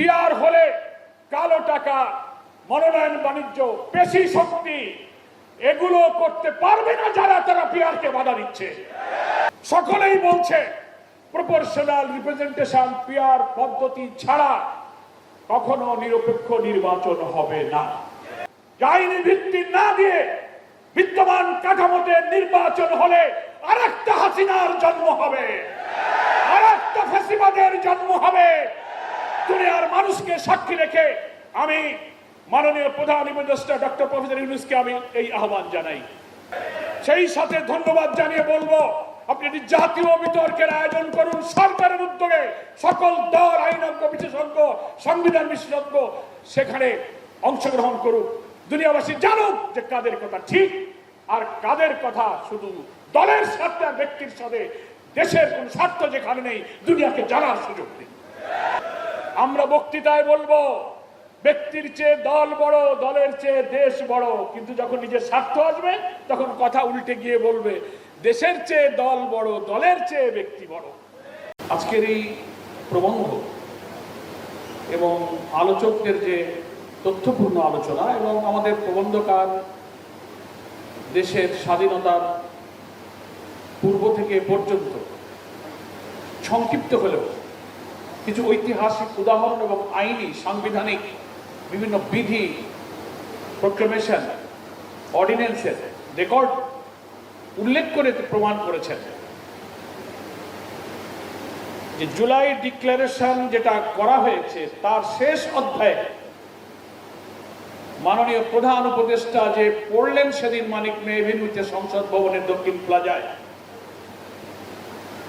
Peer হলে কালো টাকা, মনোনয়ন, বাণিজ্য, পেশি শক্তি, এগুলো করতে পারবে না যারা, তারা পিয়ারকে বাধা দিচ্ছে। সকলেই বলছে, প্রপোর্শনাল রিপ্রেজেন্টেশন পিয়ার পদ্ধতি ছাড়া কখনো নিরপেক্ষ নির্বাচন হবে না। আইনি ভিত্তি না দিয়ে বিদ্যমান কাঠামোতে নির্বাচন হলে আরেকটা হাসিনার জন্ম হবে, আরেকটা ফেসিবাদের জন্ম হবে। দুনিয়ার মানুষকে সাক্ষী রেখে আমি মাননীয় প্রধান উপদেষ্টা ডক্টর প্রফেসর ইউনুসকে আমি এই আহ্বান জানাই। সেই সাথে ধন্যবাদ জানিয়ে বলব, আপনি একটি জাতীয় বিতর্কের আয়োজন করুন, সরকারের উদ্যোগে সকল দল, আইনজ্ঞ, বিশেষজ্ঞ, সংবিধান বিশেষজ্ঞ সেখানে অংশগ্রহণ করুক। দুনিয়াবাসী জানুক যে কাদের কথা ঠিক আর কাদের কথা শুধু দলের স্বার্থে ব্যক্তির সাথে। দেশের কোন স্বার্থ যেখানে নেই, দুনিয়াকে জানার সুযোগ দিন আমরা বক্তৃতায় বলব, ব্যক্তির চেয়ে দল বড়, দলের চেয়ে দেশ বড়। কিন্তু যখন নিজের স্বার্থ আসবে, তখন কথা উল্টে গিয়ে বলবে, দেশের চেয়ে দল বড়, দলের চেয়ে ব্যক্তি বড়। আজকের এই প্রবন্ধ এবং আলোচকদের যে তথ্যপূর্ণ আলোচনা এবং আমাদের প্রবন্ধকার দেশের স্বাধীনতার পূর্ব থেকে পর্যন্ত, সংক্ষিপ্ত হলেও কিছু ঐতিহাসিক উদাহরণ এবং আইনি, সাংবিধানিক বিভিন্ন বিধি প্রোক্লেমেশন অর্ডিন্যান্সের রেকর্ড উল্লেখ করে প্রমাণ করেছেন। যে জুলাই ডিক্লারেশন যেটা করা হয়েছে, তার শেষ অধ্যায়ে মাননীয় প্রধান উপদেষ্টা যে পড়লেন সেদিন মানিক মেভিনুতে সংসদ ভবনের দক্ষিণ প্লাজায়।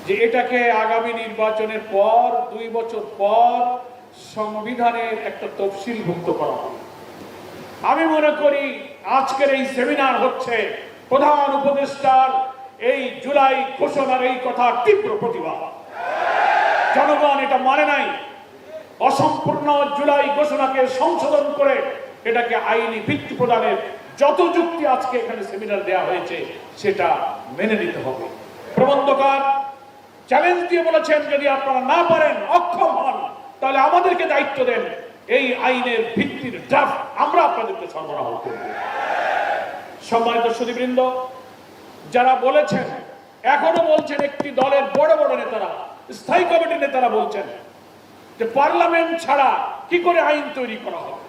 যে এটাকে আগামী নির্বাচনের পর, দুই বছর পর সংবিধানের একটা তফসিলভুক্ত করা হবে। আমি মনে করি আজকের এই সেমিনার হচ্ছে প্রধান উপদেষ্টার এই জুলাই ঘোষণার এই কথা তীব্র প্রতিবাদ। জনগণ এটা মানে নাই। অসম্পূর্ণ জুলাই ঘোষণাকে সংশোধন করে এটাকে আইনি ভিত্তি প্রদানের যত যুক্তি আজকে এখানে সেমিনার দেওয়া হয়েছে, সেটা মেনে নিতে হবে। প্রবন্ধকার চ্যালেঞ্জ দিয়ে বলেছেন, যদি আপনারা না পারেন, অক্ষম হন, তাহলে আমাদেরকে দায়িত্ব দেন। এই আইনের ভিত্তির ড্রাফট আমরা আপনাদেরকে সরবরাহ করব। সম্মানিত সুদীবৃন্দ যারা বলেছেন, এখনও বলছেন, একটি দলের বড় বড় নেতারা, স্থায়ী কমিটির নেতারা বলছেন যে পার্লামেন্ট ছাড়া কি করে আইন তৈরি করা হবে?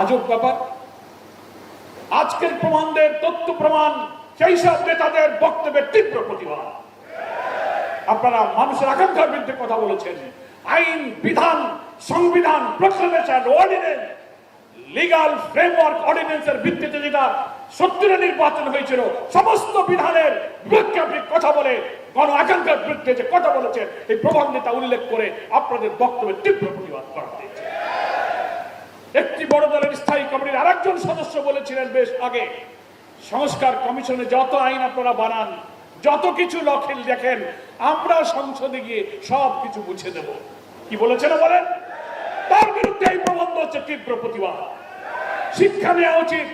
আজব ব্যাপার। আজকের প্রমাণদের তথ্য প্রমাণ সেই সব নেতাদের বক্তব্যের তীব্র প্রতিবাদ। আপনারা মানুষের আকাঙ্ক্ষার বিরুদ্ধে কথা বলেছেন। আইন, বিধান, সংবিধান প্রক্লেমেশন অর্ডিনেন্স লিগাল ফ্রেমওয়ার্ক অর্ডিনেন্সের ভিত্তিতে যেটা সত্তরে নির্বাচন হয়েছিল, সমস্ত বিধানের বিরুদ্ধে আপনি কথা বলে গণ আকাঙ্ক্ষার বিরুদ্ধে যে কথা বলেছেন, এই প্রবন্ধটা উল্লেখ করে আপনাদের বক্তব্যের তীব্র প্রতিবাদ করা হয়েছে। একটি বড় দলের স্থায়ী কমিটির আরেকজন সদস্য বলেছিলেন বেশ আগে সংস্কার কমিশনে যত আইন আপনারা বানান, যত কিছু লক্ষিল দেখেন, আমরা সংসদে গিয়ে সব কিছু বুঝে দেব। কি বলেছেন বলেন? তার বিরুদ্ধে এই প্রবন্ধ হচ্ছে তীব্র প্রতিবাদ। শিক্ষা নেওয়া উচিত।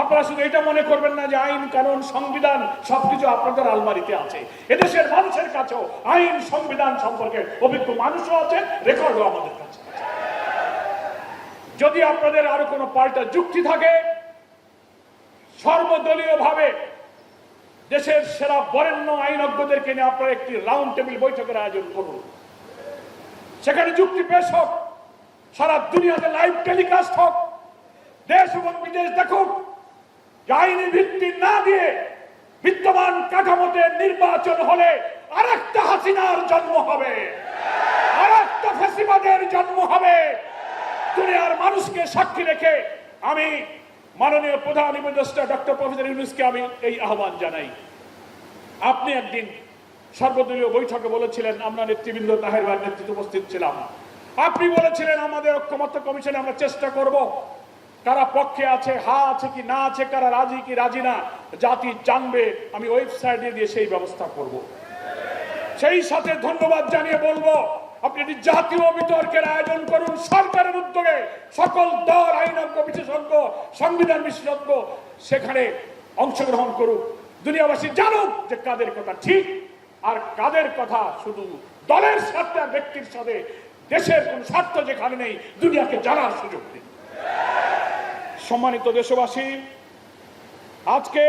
আপনারা শুধু এটা মনে করবেন না যে আইন, কানুন, সংবিধান, সবকিছু আপনাদের আলমারিতে আছে। এদেশের মানুষের কাছেও আইন, সংবিধান সম্পর্কে অভিজ্ঞ মানুষও আছে, রেকর্ডও আমাদের কাছে যদি আপনাদের আরও কোনো পাল্টা যুক্তি থাকে সর্বদলীয় ভাবে দেশের সেরা বরেণ্য আইনজ্ঞদেরকে নিয়ে আপনারা একটি রাউন্ড টেবিল বৈঠকের আয়োজন করুন। সেখানে যুক্তি পেশ হোক, সারা দুনিয়াতে লাইভ টেলিকাস্ট হোক, দেশ এবং বিদেশ দেখুক, যে আইনি ভিত্তি না দিয়ে বিদ্যমান কাঠামোতে নির্বাচন হলে আরেকটা হাসিনার জন্ম হবে, আরেকটা ফেসিবাদের জন্ম হবে। দুনিয়ার মানুষকে সাক্ষী রেখে আমি মাননীয় প্রধান উপদেষ্টা ডক্টর প্রফেসর ইউনুসকে আমি এই আহ্বান জানাই। আপনি একদিন সর্বদলীয় বৈঠকে বলেছিলেন, আমরা নেতৃবৃন্দ তাহের ভাইয়ের নেতৃত্বে উপস্থিত ছিলাম। আপনি বলেছিলেন, আমাদের ঐক্যমত্য কমিশনে আমরা চেষ্টা করব। কারা পক্ষে আছে, হা আছে কি না আছে, কারা রাজি কি রাজি না, জাতি জানবে, আমি ওয়েবসাইটে দিয়ে সেই ব্যবস্থা করব। সেই সাথে ধন্যবাদ জানিয়ে বলব আপনি একটি জাতীয় বিতর্কের আয়োজন করুন, সরকারের উদ্যোগে সকল দল, আইনজ্ঞ, বিশেষজ্ঞ, সংবিধান বিশেষজ্ঞ সেখানে অংশগ্রহণ করুক। দুনিয়াবাসী জানুক যে কাদের কথা ঠিক আর কাদের কথা শুধু দলের স্বার্থে ব্যক্তির সাথে দেশের কোন স্বার্থ যেখানে নেই, দুনিয়াকে জানার সুযোগ দিন সম্মানিত দেশবাসী, আজকে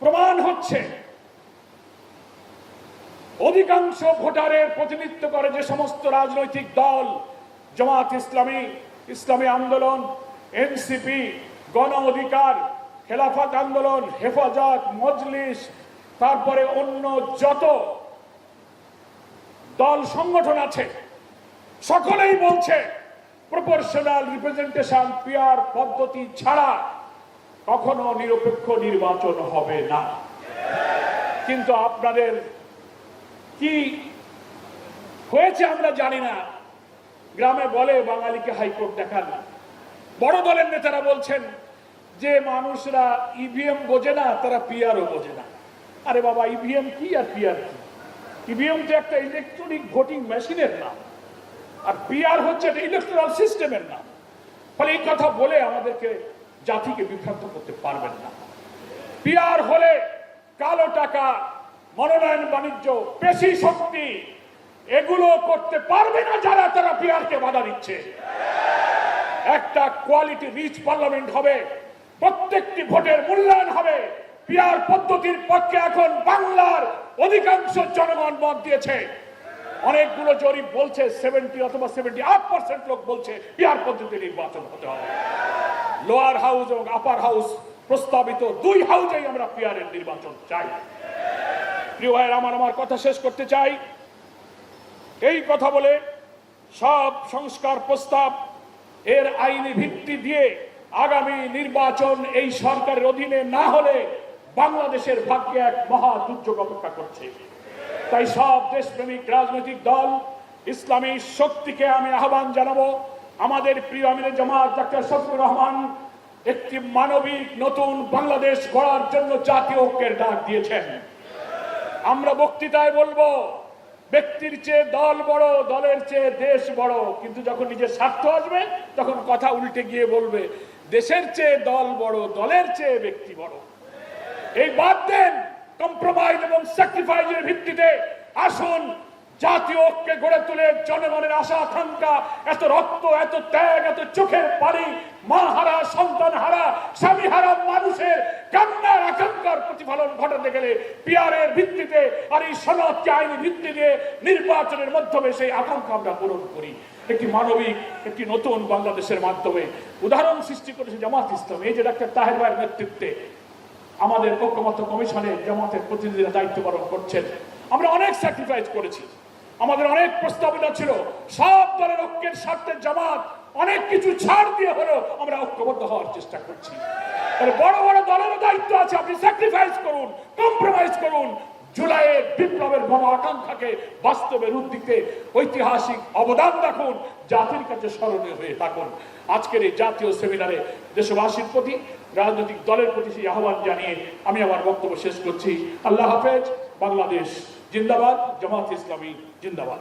প্রমাণ হচ্ছে অধিকাংশ ভোটারের প্রতিনিধিত্ব করে যে সমস্ত রাজনৈতিক দল জামাত ইসলামী ইসলামী আন্দোলন, এনসিপি, গণ অধিকার, খেলাফত আন্দোলন, হেফাজত, মজলিস, তারপরে অন্য যত দল, সংগঠন আছে, সকলেই বলছে, প্রপোর্শনাল রিপ্রেজেন্টেশন পিয়ার পদ্ধতি ছাড়া কখনো নিরপেক্ষ নির্বাচন হবে না। কিন্তু আপনাদের কি হয়েছে আমরা জানি না। গ্রামে বলে বাঙালিকে হাইকোর্ট দেখান বড় দলের নেতারা বলছেন যে মানুষরা ইভিএম বোঝে না, তারা পিআরও বোঝে না। আরে বাবা ইভিএম কি আর পিআর কি? ইভিএম তো একটা ইলেকট্রনিক ভোটিং মেশিনের নাম। আর পিআর হচ্ছে একটা ইলেকট্রাল সিস্টেমের নাম। ফলে এই কথা বলে আমাদেরকে জাতিকে বিভ্রান্ত করতে পারবেন না। পিআর হলে কালো টাকা মনোনয়ন বাণিজ্য, পেশি শক্তি, এগুলো করতে পারবে না যারা, তারা পিআরকে বাধা দিচ্ছে। একটা কোয়ালিটি রিচ পার্লামেন্ট হবে, প্রত্যেকটি ভোটের মূল্যায়ন হবে। পিআর পদ্ধতির পক্ষে এখন বাংলার অধিকাংশ জনগণ মত দিয়েছে। অনেকগুলো জরিপ বলছে সেভেন্টি অথবা সেভেন্টি আট পার্সেন্ট লোক বলছে পিআর পদ্ধতি নির্বাচন হতে হবে। লোয়ার হাউস এবং আপার হাউস প্রস্তাবিত দুই হাউসেই আমরা পিআরের নির্বাচন চাই। প্রিয় ভাইয়ের, আমার আমার কথা শেষ করতে চাই। এই কথা বলে সব সংস্কার প্রস্তাব এর আইনি ভিত্তি দিয়ে আগামী নির্বাচন এই সরকারের অধীনে না হলে বাংলাদেশের ভাগ্যে এক মহা দুর্যোগ অপেক্ষা করছে। তাই সব দেশপ্রেমিক রাজনৈতিক দল, ইসলামী শক্তিকে আমি আহ্বান জানাব। আমাদের প্রিয় আমিরের জামাত, ডাক্তার শফিকুর রহমান একটি মানবিক নতুন বাংলাদেশ গড়ার জন্য জাতীয় ঐক্যের ডাক দিয়েছেন। আমরা বক্তৃতায় বলব, ব্যক্তির চেয়ে দল বড়, দলের চেয়ে দেশ বড়। কিন্তু যখন নিজের স্বার্থ আসবে, তখন কথা উল্টে গিয়ে বলবে, দেশের চেয়ে দল বড়, দলের চেয়ে ব্যক্তি বড়। এই বাদ দেন কম্প্রোমাইজ এবং স্যাক্রিফাইজের ভিত্তিতে আসুন জাতীয় ঐক্যে গড়ে তুলে জনগণের আশা, আকাঙ্ক্ষা। এত রক্ত, এত ত্যাগ, এত চোখের পানি, মা হারা, সন্তান হারা, স্বামী হারা, মানুষের কান্নার, আকাঙ্ক্ষার প্রতিফলন ঘটাতে গেলে পিয়ারের ভিত্তিতে আর এই সনদকে আইনি ভিত্তি দিয়ে নির্বাচনের মাধ্যমে সেই আকাঙ্ক্ষা আমরা পূরণ করি। একটি মানবিক, একটি নতুন বাংলাদেশের মাধ্যমে উদাহরণ সৃষ্টি করেছে জামাত ইসলাম। এই যে ডাক্তার তাহের ভাইয়ের নেতৃত্বে আমাদের ঐক্যমত্য কমিশনে জামাতের প্রতিনিধিরা দায়িত্ব পালন করছেন। আমরা অনেক স্যাক্রিফাইস করেছি। আমাদের অনেক প্রস্তাবনা ছিল। সব দলের ঐক্যের স্বার্থে জামাত অনেক কিছু ছাড় দিয়ে হলেও আমরা ঐক্যবদ্ধ হওয়ার চেষ্টা করছি। বড় বড় দলের দায়িত্ব আছে, আপনি স্যাক্রিফাইস করুন কম্প্রোমাইজ করুন। জুলাইয়ের বিপ্লবের বড় আকাঙ্ক্ষাকে বাস্তবে রূপ দিতে ঐতিহাসিক অবদান রাখুন, জাতির কাছে স্মরণীয় হয়ে থাকুন। আজকের এই জাতীয় সেমিনারে দেশবাসীর প্রতি, রাজনৈতিক দলের প্রতি সেই আহ্বান জানিয়ে আমি আমার বক্তব্য শেষ করছি। আল্লাহ হাফেজ, বাংলাদেশ। জিন্দাবাদ জামাত ইসলামী জিন্দাবাদ